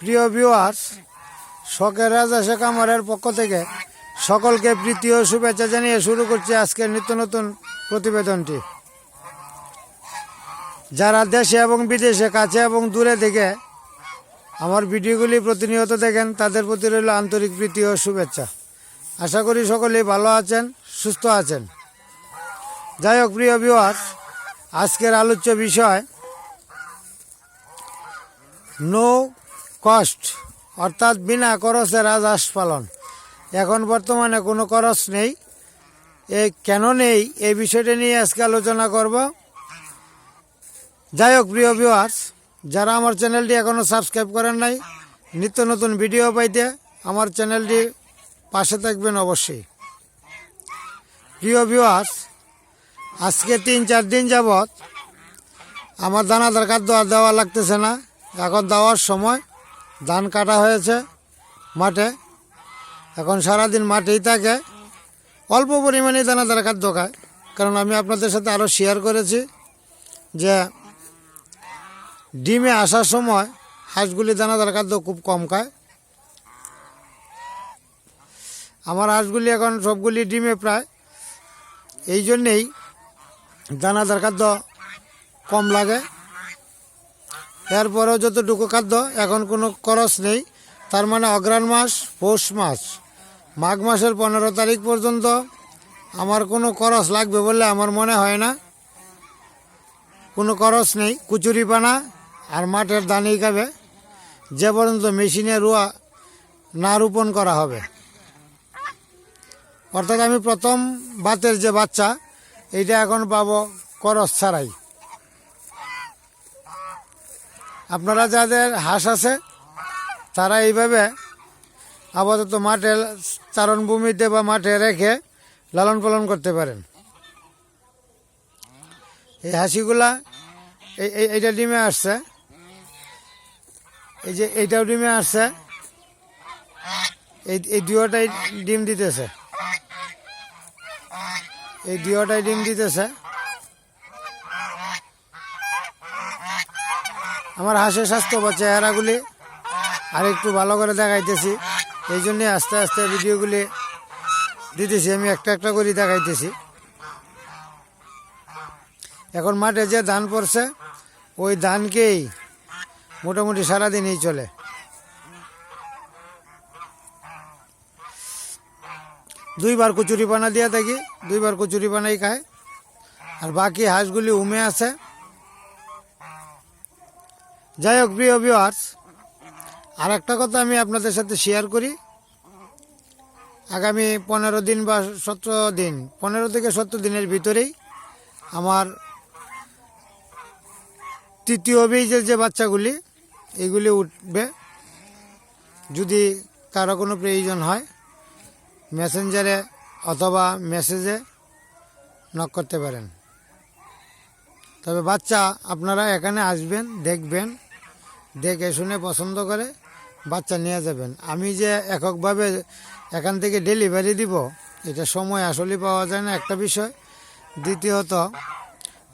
প্রিয় ভিউয়ার্স শখের রাজা শেখ আমারের পক্ষ থেকে সকলকে প্রীতি ও শুভেচ্ছা জানিয়ে শুরু করছি আজকের নিত্য নতুন প্রতিবেদনটি। যারা দেশে এবং বিদেশে, কাছে এবং দূরে থেকে আমার ভিডিওগুলি প্রতিনিয়ত দেখেন, তাদের প্রতি রইল আন্তরিক প্রীতি ও শুভেচ্ছা। আশা করি সকলেই ভালো আছেন, সুস্থ আছেন। যাই হোক, প্রিয় ভিউয়ার্স আজকের আলোচ্য বিষয়, নো কস্ট অর্থাৎ বিনা খরচে রাজহাঁস পালন এখন বর্তমানে কোনো খরচ নেই। এই কেন নেই? এই বিষয়টা নিয়ে আজকে আলোচনা করব। যাই হোক, প্রিয় ভিউয়ার্স যারা আমার চ্যানেলটি এখনও সাবস্ক্রাইব করেন নাই, নিত্য নতুন ভিডিও পাইতে আমার চ্যানেলটি পাশে থাকবেন অবশ্যই। প্রিয় ভিউয়ার্স আজকে তিন চার দিন যাবৎ আমার দানাদার খাদ্য আর দেওয়া লাগতেছে না। এখন দেওয়ার সময় ধান কাটা হয়েছে মাঠে। এখন সারাদিন মাঠেই থাকে। অল্প পরিমাণে দানাদার খাদ্য খায়। কারণ আমি আপনাদের সাথে আরও শেয়ার করেছি যে ডিমে আসার সময় হাঁসগুলি দানাদার খাদ্য খুব কম খায়। আমার হাঁসগুলি এখন সবগুলি ডিমে প্রায়। এই জন্যেই দানা দানাদার খাদ্য কম লাগে। এরপরেও যতটুকু খাদ্য, এখন কোনো খরচ নেই। তার মানে অগ্রাণ মাস, পৌষ মাস। মাঘ মাসের পনেরো তারিখ পর্যন্ত আমার কোনো খরচ লাগবে বলে আমার মনে হয় না। কোনো খরচ নেই। কুচুরি পানা আর মাঠের দানেই খাবে। যে পর্যন্ত মেশিনে রোয়া না রোপণ করা হবে। অর্থাৎ আমি প্রথম বাতের যে বাচ্চা, এইটা এখন পাবো খরচ ছাড়াই। আপনারা যাদের হাঁস আছে, তারা এইভাবে আপাতত মাঠে চারণভূমিতে বা মাঠে রেখে লালন পালন করতে পারেন। এই হাসিগুলা, এই, এই- এইটা ডিমে আসছে। এই যে এইটাও ডিমে আসছে। এই এই দুয়োটাই ডিম দিতেছে। এই দুয়োটাই ডিম দিতেছে। আমার হাঁসের স্বাস্থ্য বা চেহারাগুলি আর একটু ভালো করে দেখাইতেছি। এই জন্যে আস্তে আস্তে ভিডিওগুলি দিতেছি, আমি একটা একটা করে দেখাইতেছি। এখন মাঠে যে ধান পড়ছে, ওই ধানকেই মোটামুটি সারাদিনই চলে। দুইবার কচুরি পানা দিয়ে থাকি, দুইবার কচুরি পানাই খায়। আর বাকি হাঁসগুলি উমে আছে। যাই হোক, প্রিয় ভিওয়ার্স আর একটা কথা আমি আপনাদের সাথে শেয়ার করি। আগামী পনেরো দিন বা সতেরো দিন, পনেরো থেকে সতেরো দিনের ভিতরেই আমার তৃতীয় বীজের যে বাচ্চাগুলি, এগুলি উঠবে। যদি কারও কোনো প্রয়োজন হয় মেসেঞ্জারে অথবা মেসেজে নক করতে পারেন। তবে বাচ্চা আপনারা এখানে আসবেন, দেখবেন দেখে শুনে পছন্দ করে, বাচ্চা নিয়ে যাবেন। আমি যে এককভাবে এখান থেকে ডেলিভারি দিব, এটা সময় আসলে পাওয়া যায় না একটা বিষয়। দ্বিতীয়ত,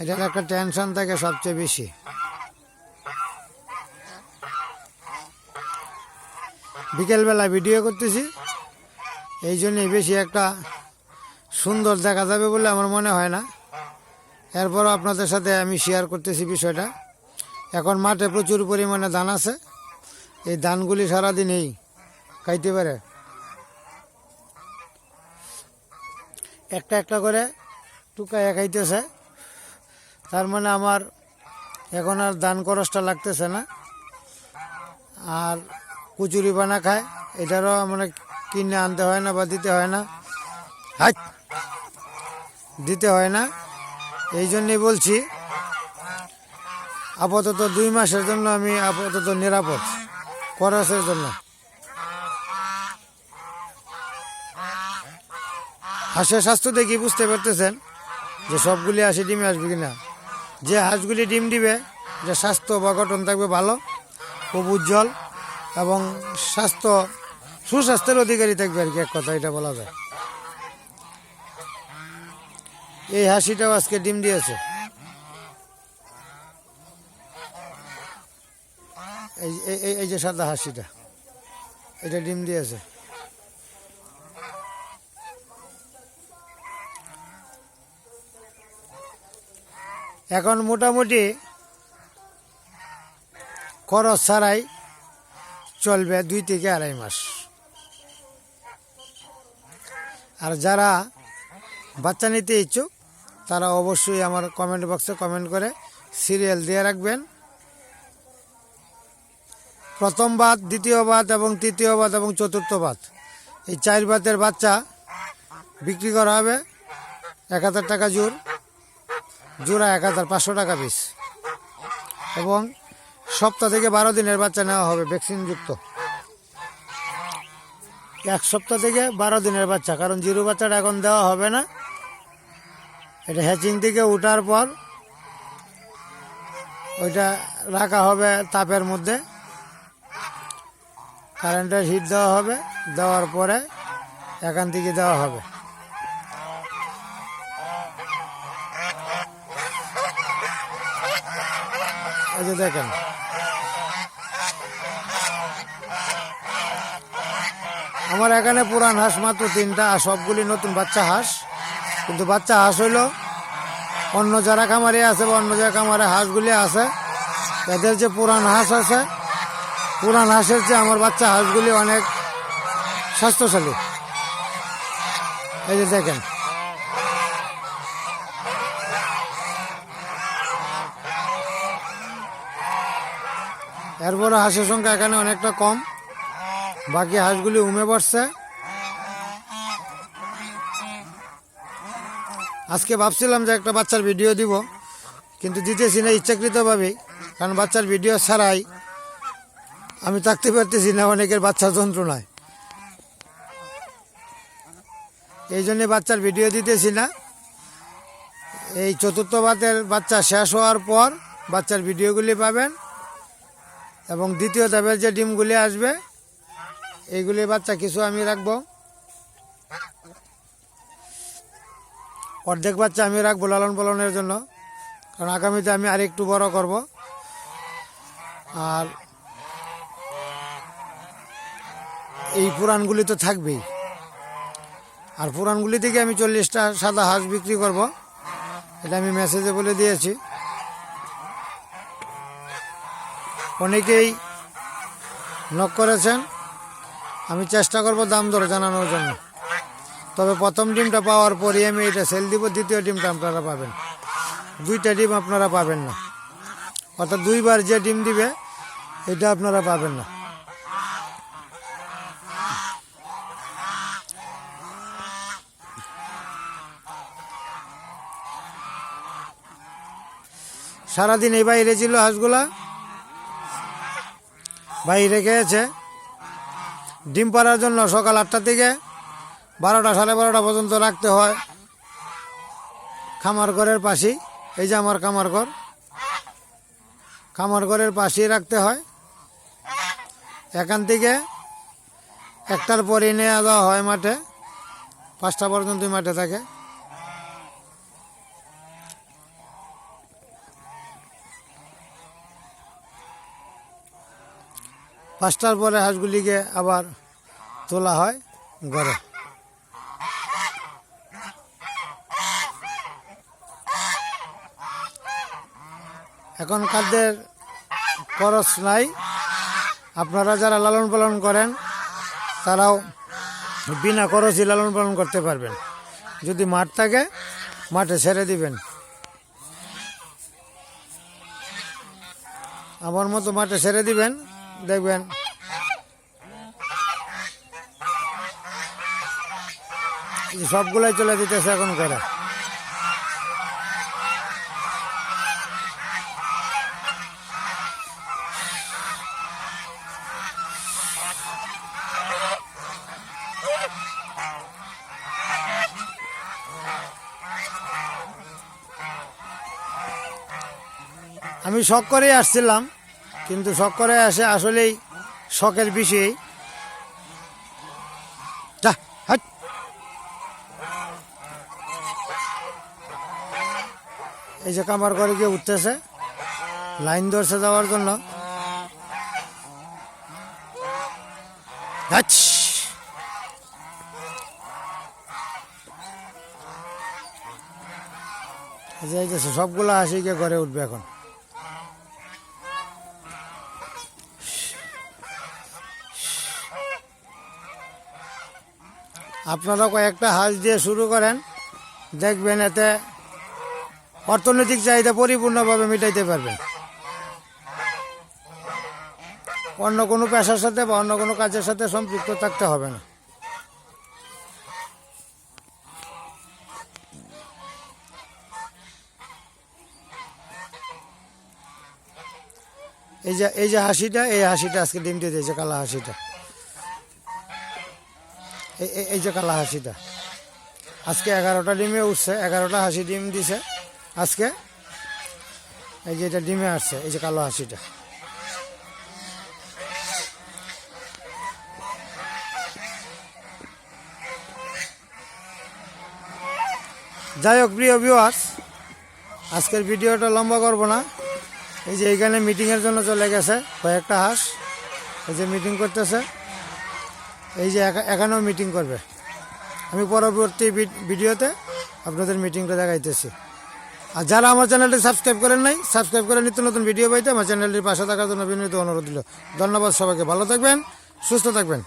এটার একটা টেনশন থাকে সবচেয়ে বেশি। বিকেলবেলা ভিডিও করতেছি, এই জন্যই বেশি একটা সুন্দর দেখা যাবে বলে আমার মনে হয় না। এরপরও আপনাদের সাথে আমি শেয়ার করতেছি বিষয়টা। এখন মাঠে প্রচুর পরিমাণে ধান আছে। এই ধানগুলি সারাদিন এই খাইতে পারে। একটা একটা করে টুকাইয়া খাইতেছে। তার মানে আমার এখন আর ধান খরচটা লাগতেছে না। আর কুচুরি বানা খায়, এটারও মানে কিনে আনতে হয় না বা দিতে হয় না। হাই! দিতে হয় না। এই জন্যই বলছি আপাতত দুই মাসের জন্য আমি আপাতত নিরাপদ। খরচের জন্য। হাঁসের স্বাস্থ্য দেখি বুঝতে পারতেছেন যে সবগুলি হাসি ডিমে আসবে কিনা যে হাঁসগুলি ডিম দিবে, যে স্বাস্থ্য বা গঠন থাকবে ভালো খুব উজ্জ্বল এবং স্বাস্থ্য, সুস্বাস্থ্যের অধিকারী থাকবে আর কি, এক কথা এটা বলা যায়। এই হাসিটাও আজকে ডিম দিয়েছে। এই, এই- যে সাদা হাসিটা, এটা ডিম দিয়েছে। এখন মোটামুটি খরচ ছাড়াই চলবে দুই থেকে আড়াই মাস। আর যারা বাচ্চা নিতে ইচ্ছুক, তারা অবশ্যই আমার কমেন্ট বক্সে কমেন্ট করে সিরিয়াল দিয়ে রাখবেন। প্রথম বাদ, দ্বিতীয় বাদ এবং তৃতীয় বাদ এবং চতুর্থ বাদ। এই চার বাতের বাচ্চা বিক্রি করা হবে এক হাজার টাকা জোর জোড়া এক হাজার পাঁচশো টাকা পিস এবং সপ্তাহ থেকে বারো দিনের বাচ্চা নেওয়া হবে ভ্যাকসিনযুক্ত। এক সপ্তাহ থেকে বারো দিনের বাচ্চা, কারণ জিরো বাচ্চাটা এখন দেওয়া হবে না। এটা হ্যাচিং থেকে ওঠার পর ওইটা রাখা হবে তাপের মধ্যে। কারেন্টের হিট দেওয়া হবে, দেওয়ার পরে এখান থেকে দেওয়া হবে। দেখেন। আমার এখানে পুরান হাঁস মাত্র তিনটা, আর সবগুলি নতুন বাচ্চা হাঁস। কিন্তু বাচ্চা হাঁস হইল অন্য যারা খামারে আছে বা অন্য যারা খামারে হাঁসগুলি আছে, এদের যে পুরান হাঁস আছে পুরান হাঁসের চেয়ে আমার বাচ্চা হাঁসগুলি অনেক স্বাস্থ্যশালী। এই যে দেখেন। এরপরে হাঁসের সংখ্যা এখানে অনেকটা কম। বাকি হাঁসগুলি উমে পড়ছে। আজকে ভাবছিলাম যে একটা বাচ্চার ভিডিও দিব, কিন্তু দিতেছি না ইচ্ছাকৃতভাবেই, কারণ বাচ্চার ভিডিও ছাড়াই আমি থাকতে পারতেছি না, অনেকের বাচ্চার যন্ত্রণায়। এই জন্যে বাচ্চার ভিডিও দিতেছি না। এই চতুর্থ বাতের বাচ্চা শেষ হওয়ার পর বাচ্চার ভিডিওগুলি পাবেন এবং দ্বিতীয় ধাপের যে ডিমগুলি আসবে, এইগুলি বাচ্চা কিছু আমি রাখব। অর্ধেক বাচ্চা আমি রাখব লালন পালনের জন্য, কারণ আগামীতে আমি আরেকটু বড় করব। আর এই পুরাণগুলি তো থাকবেই। আর পুরাণগুলি থেকে আমি চল্লিশটা সাদা হাঁস বিক্রি করব। এটা আমি মেসেজে বলে দিয়েছি। অনেকেই নক করেছেন। আমি চেষ্টা করব দাম দর জানানোর জন্য। তবে প্রথম ডিমটা পাওয়ার পরই আমি এটা সেল দিব, দ্বিতীয় ডিমটা আপনারা পাবেন। দুইটা ডিম আপনারা পাবেন না। অর্থাৎ দুইবার যে ডিম দিবে, এটা আপনারা পাবেন না। সারাদিন এই বাইরে ছিল হাঁসগুলা? বাইরে খেয়েছে। ডিম পাড়ার জন্য সকাল আটটা থেকে বারোটা সাড়ে বারোটা পর্যন্ত রাখতে হয়। খামার ঘরের পাশেই। এই যে আমার খামার ঘর। খামার ঘরের পাশেই রাখতে হয়। এখান থেকে একটার পরে নিয়ে দেওয়া হয় মাঠে। পাঁচটা পর্যন্ত মাঠে থাকে। পাঁচটার পরে হাঁসগুলিকে আবার তোলা হয় ঘরে। এখন খাদ্যের খরচ নাই, আপনারা যারা লালন পালন করেন, তারাও বিনা খরচই লালন পালন করতে পারবেন। যদি মাঠ থাকে, মাঠে ছেড়ে দিবেন। আমার মতো মাঠে ছেড়ে দিবেন দেখবেন সবগুলাই চলে দিতেছে এখন করে আমি শখ করেই আসছিলাম। কিন্তু শখ করে আসে আসলেই শখের বিষয়। এই যে কামার করে গিয়ে উঠতেছে লাইন ধরছে যাওয়ার জন্য হাচ। এই যে এই যে ঘরে উঠবে এখন আপনারা কয়েকটা হাঁস দিয়ে শুরু করেন। দেখবেন এতে অর্থনৈতিক চাহিদা পরিপূর্ণভাবে মেটাইতে পারবেন। অন্য কোনো পেশার সাথে বা অন্য কোনো কাজের সাথে সম্পৃক্ত থাকতে হবে না। এই যে এই যে হাসিটা, এই হাসিটা আজকে ডিম দিয়ে দিয়েছে, কালা হাসিটা। এই- যে কালা হাসিটা। আজকে এগারোটা ডিমে উঠছে, এগারোটা হাসি ডিম দিছে। আজকে এই যে এটা ডিমে আসছে, এই যে কালো হাসিটা। যাই হোক, প্রিয় ভিউয়ার্স আজকের ভিডিওটা লম্বা করব না। এই যে এইখানে মিটিংয়ের জন্য চলে গেছে কয়েকটা হাঁস। এই যে মিটিং করতেছে। এই যে এখা- এখানেও মিটিং করবে। আমি পরবর্তী ভিডিওতে আপনাদের মিটিংটা দেখাইতেছি। আর যারা আমার চ্যানেলটি সাবস্ক্রাইব করেন নাই সাবস্ক্রাইব করে নিত্য নতুন ভিডিও পাইতে আমার চ্যানেলটির পাশে থাকার জন্য বিনীত অনুরোধ দিল ধন্যবাদ সবাইকে, ভালো থাকবেন, সুস্থ থাকবেন।